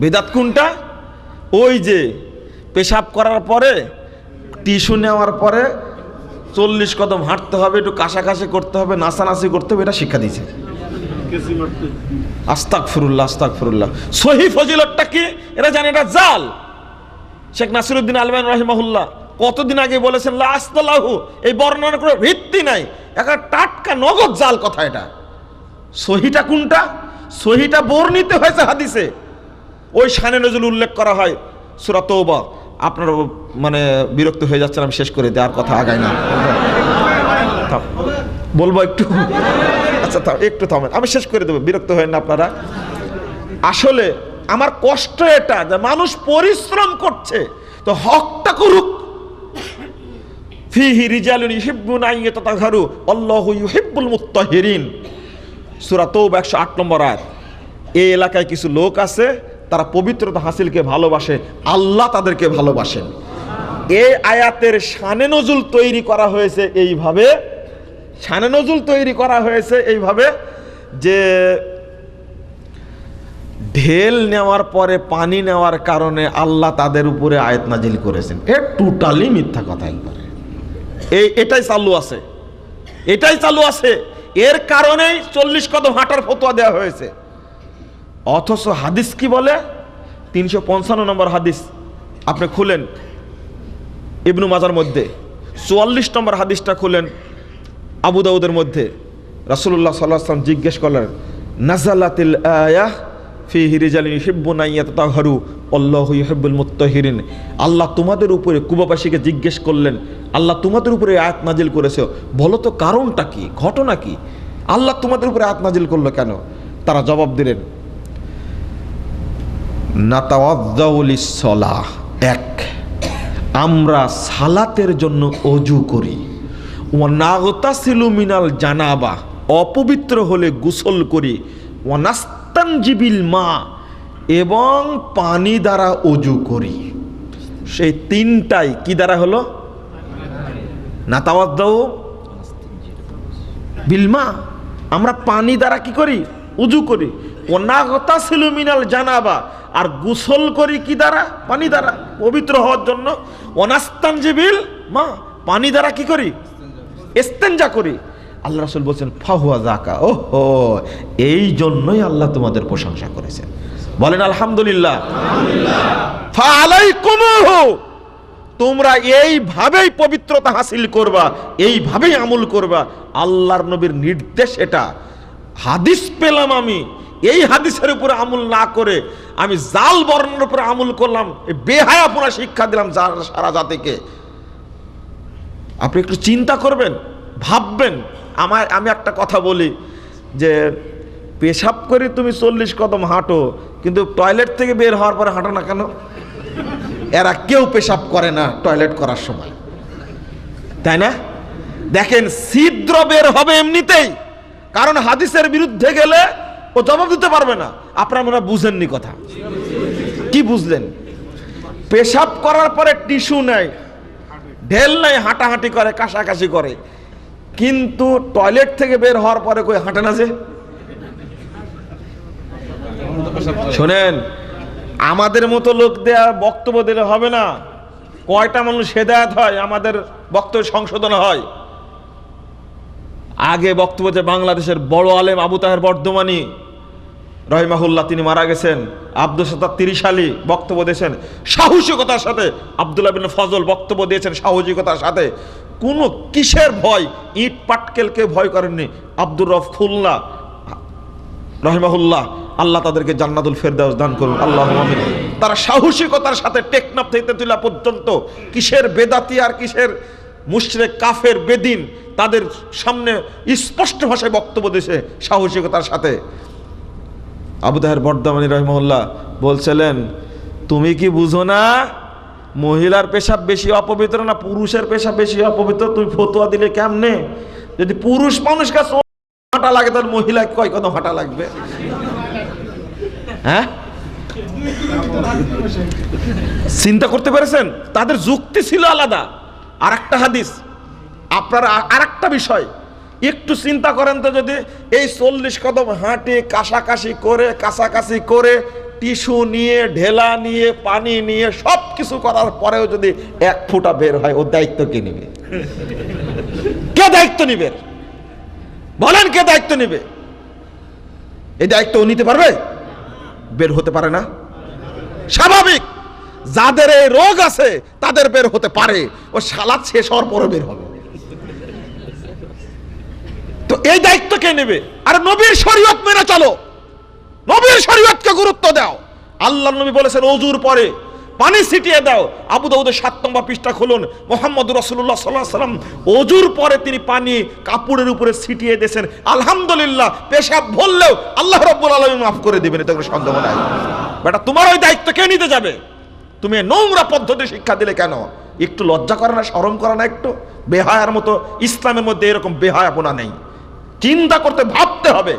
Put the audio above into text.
বেদাত কোনটা? ওই যে পেশাব করার পরে, টিস্যু নেওয়ার পরে চল্লিশ কদম হাঁটতে হবে, একটু কাশাকাশি করতে হবে, নাচানাচি করতে হবে, এটা শিক্ষা দিয়েছে। আস্তাক ফিরুল্লাহ আস্তাক ফিরুল্লাহ সহি ফজিলতটা কি? এরা জানে এটা জাল। শেখ নাসিরুদ্দিন আলমান রহিমাহুল্লাহ কতদিন আগে বলেছেন, লা আস্তালাহু এই বর্ণনা করে ভিত্তি নাই। একটা টাটকা নগদ জাল কথা এটা। সহিটা কোনটা? সহিটা বর্ণিত হয়েছে হাদিসে। ওই শানে নজরুল উল্লেখ করা হয়, সুরা তৌবা আপনারা মানে বিরক্ত হয়ে যাচ্ছেন, আমি শেষ করে দেওয়ার কথা আগাই না। বলব একটু? আচ্ছা থাম, একটু থামেন। আমি শেষ করে দেবো, বিরক্ত হয়েন না আপনারা। আসলে আমার কষ্ট এটা যে মানুষ পরিশ্রম করছে, তো হকটা করুক। ফিহি রিজালুন ইউহিব্বুনা আন ইয়াতাতাহারু, আল্লাহু ইউহিব্বুল মুত্তাহিরিন। সূরা তৌবা 108 নম্বর আয়াত। এই এলাকায় কিছু লোক আছে তারা পবিত্রতা হাসিলকে ভালোবাসে, আল্লাহ তাদেরকে ভালোবাসেন। এই আয়াতের শানে নজুল তৈরি করা হয়েছে এইভাবে শানে নজুল তৈরি করা হয়েছে এইভাবে যে ঢেল নেওয়ার পরে পানি নেওয়ার কারণে আল্লাহ তাদের উপরে আয়াত নাজিল করেছেন। এ টোটালি মিথ্যা কথা একবারে। এই, এটাই চালু আছে। এটাই চালু আছে। এর কারণেই চল্লিশ কদম হাঁটার ফতোয়া দেওয়া হয়েছে। অথচ হাদিস কি বলে? তিনশো পঞ্চান্ন নম্বর হাদিস। আপনি খুলেন ইবনু মাজার মধ্যে। চুয়াল্লিশ নম্বর হাদিসটা খুলেন আবু দাউদের মধ্যে। রাসূলুল্লাহ সাল্লাহ আসলাম জিজ্ঞেস করলেন নাজালাতিল আয়াহ ফি ইহিব্বুনা ইয়াতাতাহারু? আল্লাহু ইউহিব্বুল মুত্তাহিরিন। আল্লাহ তোমাদের উপরে কুবাবাসীকে জিজ্ঞেস করলেন, আল্লাহ তোমাদের উপরে আয়াত নাজিল করেছে। বলো তো কারণটা কি? ঘটনা কি? আল্লাহ তোমাদের উপরে আয়াত নাজিল করল কেন? তারা জবাব দিলেন নাতাওয়াদ্দাউলিসলাহ এক, আমরা সালাতের জন্য অজু করি। ও নাগতাসিলু মিনাল জানাবা। অপবিত্র হলে গোসল করি। ও নাস্তানজিবিল মা। এবং পানি দ্বারা অজু করি। সেই তিনটাই কি দ্বারা হলো? নাতাওয়াদ্দাউ বিলমা আমরা পানি দ্বারা কি করি? উজু করি। অনাগতা ছিল মিনাল জানাবা। আর গোসল করি কি দ্বারা? পানি দ্বারা। পবিত্র হওয়ার জন্য। অনাস্তান জিবিল মা পানি দ্বারা কি করি? এস্তেঞ্জা করি। আল্লাহ রাসুল বলছেন ফাহুয়া জাকা ও হো এই জন্যই আল্লাহ তোমাদের প্রশংসা করেছেন। বলেন আলহামদুলিল্লাহ। তোমরা এইভাবেই পবিত্রতা হাসিল করবা এইভাবেই আমল করবা। আল্লাহর নবীর নির্দেশ এটা। হাদিস পেলাম আমি। এই হাদিসের উপরে আমল না করে আমি জাল বর্ণের উপরে আমল করলাম, এই বেহায়া পুরা শিক্ষা দিলাম সারা জাতিকে। আপনি একটু চিন্তা করবেন, ভাববেন। আমার আমি একটা কথা বলি যে, পেশাব করে তুমি চল্লিশ কদম হাঁটো, কিন্তু টয়লেট থেকে বের হওয়ার পরে হাঁটো না কেন? এরা কেউ পেশাব করে না টয়লেট করার সময়। তাই না? দেখেন, ছিদ্র বের হবে এমনিতেই, কারণ হাদিসের বিরুদ্ধে গেলে ও জবাব দিতে পারবে না। আপনারা মনে বুঝেননি কথা। কি বুঝলেন? পেশাব করার পরে টিস্যু নেয়, ঢেল নেয়, হাঁটাহাঁটি করে, কাশাকাশি করে। কিন্তু টয়লেট থেকে বের হওয়ার পরে কই হাঁটে না যে? শোনেন, আমাদের মতো লোক দেয়া বক্তব্য দিলে হবে না। কয়টা মানুষ হেদায়াত হয়? আমাদের বক্তব্য সংশোধন হয়। আগে বক্তব্য যে বাংলাদেশের বড় আলেম আবু তাহের বর্ধমানী, রহিমাহুল্লাহ, তিনি মারা গেছেন। আব্দুল সত্তার তিরিশ আলী বক্তব্য দিয়েছেন। সাহসিকতার সাথে আবদুল্লাহ বিন ফজল বক্তব্য দিয়েছেন সাহসিকতার সাথে। কোনো কিসের ভয়? ইট পাটকেলকে ভয় করেননি আব্দুর রফ খুলনা। রহিমাহুল্লাহ, আল্লাহ তাদেরকে জান্নাতুল ফেরদাউস দান করুন। আল্লাহ তারা সাহসিকতার সাথে টেকনাফ থেকে তুলা পর্যন্ত কিসের বেদাতি আর কিসের মুশরেক, কাফের, বেদিন তাদের সামনে স্পষ্ট ভাষায় বক্তব্য দিয়েছে সাহসিকতার সাথে। আবু তাহের বর্ধমানী রহমল্লাহ বলছিলেন, তুমি কি বুঝো না, মহিলার পেশাব বেশি অপবিত্র না পুরুষের পেশাব বেশি অপবিত্র? তুমি ফতোয়া দিলে কেমনে? যদি পুরুষ মানুষকে হাঁটা লাগে, তাহলে মহিলা কয় কত হাঁটা লাগবে? হ্যাঁ? চিন্তা করতে পেরেছেন? তাদের যুক্তি ছিল আলাদা। আর একটা হাদিস। আপনারা আর একটা বিষয়। একটু চিন্তা করেন তো যদি এই চল্লিশ কদম হাঁটে কাশাকাশি করে, কাছাকাছি করে টিস্যু নিয়ে, ঢেলা নিয়ে, পানি নিয়ে সব কিছু করার পরেও যদি এক ফুটা বের হয় ওর দায়িত্ব কে নেবে? কে দায়িত্ব নিবে? বলেন কে দায়িত্ব নেবে? এই দায়িত্ব ও নিতে পারবে? বের হতে পারে না। স্বাভাবিক। যাদের এই রোগ আছে, তাদের বের হতে পারে। ও সালাদ শেষ হওয়ার পরে বের হবে। তো এই দায়িত্ব কে নেবে? আর নবীর শরীয়ত মেনে চলো। নবীর শরীয়তকে গুরুত্ব দাও। আল্লাহ নবী বলেছেন অজুর পরে পানি ছিটিয়ে দাও। আবু দাউদের সাত নম্বর পৃষ্ঠা খুলুন। মোহাম্মদ রসুল্লাহ সাল্লাহ সাল্লাম অজুর পরে তিনি পানি কাপড়ের উপরে ছিটিয়ে দিয়েছেন। আলহামদুলিল্লাহ, পেশাব বললেও আল্লাহ রব্বুল আলমী মাফ করে দিবেন। এতে কোনো সন্দেহ নাই। বেটা, তোমার ওই দায়িত্ব কে নিতে যাবে? তুমি নোংরা পদ্ধতি শিক্ষা দিলে কেন? একটু লজ্জা করে না সরম করে না একটু? বেহায়ার মতো ইসলামের মধ্যে এরকম বেহায়াপনা নেই। চিন্তা করতে ভাবতে হবে।